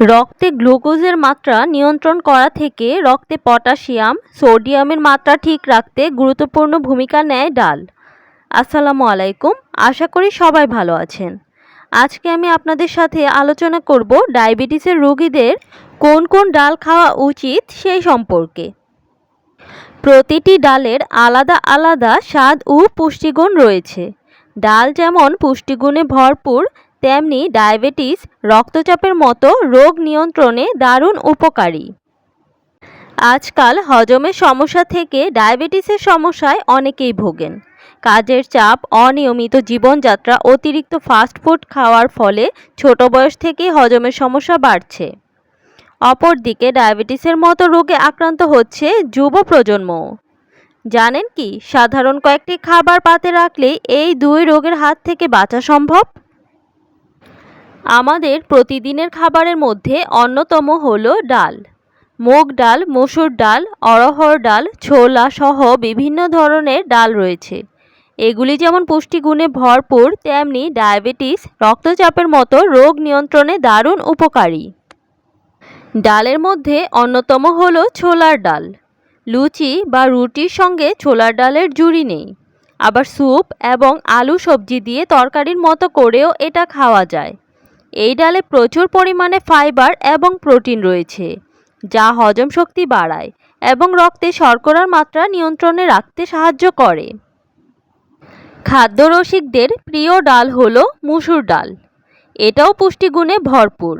রক্তে গ্লুকোজের মাত্রা নিয়ন্ত্রণ করা থেকে রক্তে পটাশিয়াম, সোডিয়ামের মাত্রা ঠিক রাখতে গুরুত্বপূর্ণ ভূমিকা নেয় ডাল। আসসালামু আলাইকুম, আশা করি সবাই ভালো আছেন। আজকে আমি আপনাদের সাথে আলোচনা করব ডায়াবেটিসের রোগীদের কোন কোন ডাল খাওয়া উচিত সেই সম্পর্কে। প্রতিটি ডালের আলাদা আলাদা স্বাদ ও পুষ্টিগুণ রয়েছে। ডাল যেমন পুষ্টিগুণে ভরপুর তেমনি ডায়াবেটিস, রক্তচাপের মতো রোগ নিয়ন্ত্রণে দারুণ উপকারী। আজকাল হজমের সমস্যা থেকে ডায়াবেটিসের সমস্যায় অনেকেই ভোগেন। কাজের চাপ, অনিয়মিত জীবনযাত্রা, অতিরিক্ত ফাস্টফুড খাওয়ার ফলে ছোট বয়স থেকেই হজমের সমস্যা বাড়ছে। অপরদিকে ডায়াবেটিসের মতো রোগে আক্রান্ত হচ্ছে যুব প্রজন্ম জানেন কি, সাধারণ কয়েকটি খাবার পাতে রাখলে এই দুই রোগের হাত থেকে বাঁচা সম্ভব? আমাদের প্রতিদিনের খাবারের মধ্যে অন্যতম হল ডাল। মুগ ডাল, মসুর ডাল অরহর ডাল, ছোলা সহ বিভিন্ন ধরনের ডাল রয়েছে। এগুলি যেমন পুষ্টিগুণে ভরপুর, তেমনি ডায়াবেটিস, রক্তচাপের মতো রোগ নিয়ন্ত্রণে দারুণ উপকারী। ডালের মধ্যে অন্যতম হল ছোলার ডাল। লুচি বা রুটির সঙ্গে ছোলার ডালের জুড়ি নেই। আবার স্যুপ এবং আলু সবজি দিয়ে তরকারির মতো করেও এটা খাওয়া যায়। এই ডালে প্রচুর পরিমাণে ফাইবার এবং প্রোটিন রয়েছে, যা হজম শক্তি বাড়ায় এবং রক্তে শর্করার মাত্রা নিয়ন্ত্রণে রাখতে সাহায্য করে। খাদ্যরসিকদের প্রিয় ডাল হলো মুসুর ডাল। এটাও পুষ্টিগুণে ভরপুর।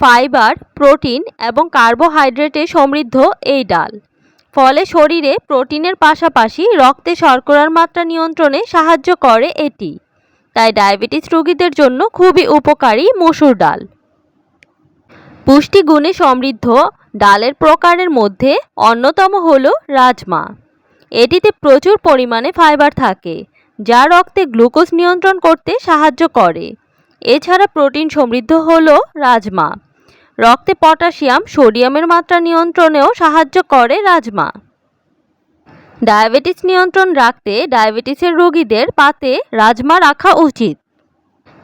ফাইবার, প্রোটিন এবং কার্বোহাইড্রেটে সমৃদ্ধ এই ডাল। ফলে শরীরে প্রোটিনের পাশাপাশি রক্তে শর্করার মাত্রা নিয়ন্ত্রণে সাহায্য করে এটি। তাই ডায়াবেটিস রোগীদের জন্য খুবই উপকারী মসুর ডাল। পুষ্টিগুণে সমৃদ্ধ ডালের প্রকারের মধ্যে অন্যতম হল রাজমা। এটিতে প্রচুর পরিমাণে ফাইবার থাকে, যা রক্তে গ্লুকোজ নিয়ন্ত্রণ করতে সাহায্য করে। এছাড়া প্রোটিন সমৃদ্ধ হল রাজমা। রক্তে পটাশিয়াম সোডিয়ামের মাত্রা নিয়ন্ত্রণেও সাহায্য করে রাজমা। ডায়াবেটিস নিয়ন্ত্রণ রাখতে ডায়াবেটিসের রোগীদের পাতে রাজমা রাখা উচিত।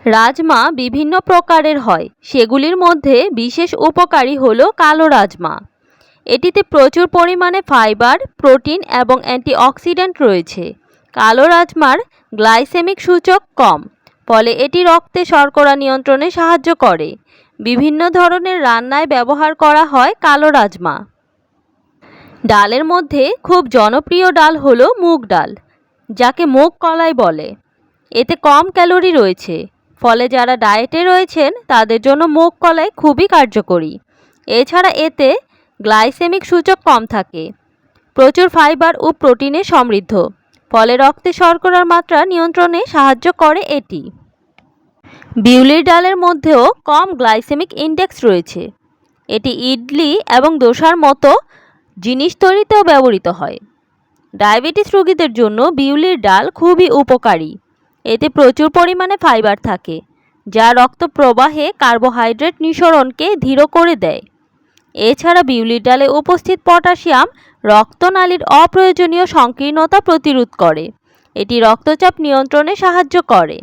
রাজমা বিভিন্ন প্রকারের হয়। সেগুলির মধ্যে বিশেষ উপকারী হল কালো রাজমা। এটিতে প্রচুর পরিমাণে ফাইবার, প্রোটিন এবং অ্যান্টিঅক্সিডেন্ট রয়েছে। কালো রাজমার গ্লাইসেমিক সূচক কম, ফলে এটি রক্তে শর্করা নিয়ন্ত্রণে সাহায্য করে। বিভিন্ন ধরনের রান্নায় ব্যবহার করা হয় কালো রাজমা। ডালের মধ্যে খুব জনপ্রিয় ডাল হলো মুগ ডাল, যাকে মুগ কলাই বলে। এতে কম ক্যালোরি রয়েছে, ফলে যারা ডায়েটে রয়েছেন, তাদের জন্য মুগ কলাই খুবই কার্যকরী। এছাড়া এতে গ্লাইসেমিক সূচক কম থাকে, প্রচুর ফাইবার ও প্রোটিনে সমৃদ্ধ, ফলে রক্তে শর্করার মাত্রা নিয়ন্ত্রণে সাহায্য করে এটি। বিউলির ডালের মধ্যেও কম গ্লাইসেমিক ইন্ডেক্স রয়েছে। এটি ইডলি এবং দোসার মতো জিনিস তৈরিতেও ব্যবহৃত হয়। ডায়াবেটিস রোগীদের জন্য বিউলির ডাল খুবই উপকারী। এতে প্রচুর পরিমাণে ফাইবার থাকে, যা রক্ত প্রবাহে কার্বোহাইড্রেট নিঃসরণকে ধীর করে দেয়। এছাড়া বিউলির ডালে উপস্থিত পটাশিয়াম রক্তনালীর অপ্রয়োজনীয় সংকীর্ণতা প্রতিরোধ করে। এটি রক্তচাপ নিয়ন্ত্রণে সাহায্য করে।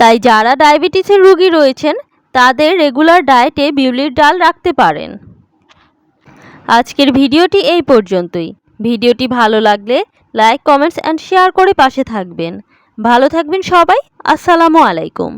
তাই যারা ডায়াবেটিসের রোগী রয়েছেন, তাদের রেগুলার ডায়েটে বিউলির ডাল রাখতে পারেন। আজকের ভিডিওটি এই পর্যন্তই। ভিডিওটি ভালো লাগলে লাইক, কমেন্টস অ্যান্ড শেয়ার করে পাশে থাকবেন। ভালো থাকবেন সবাই। আসসালামু আলাইকুম।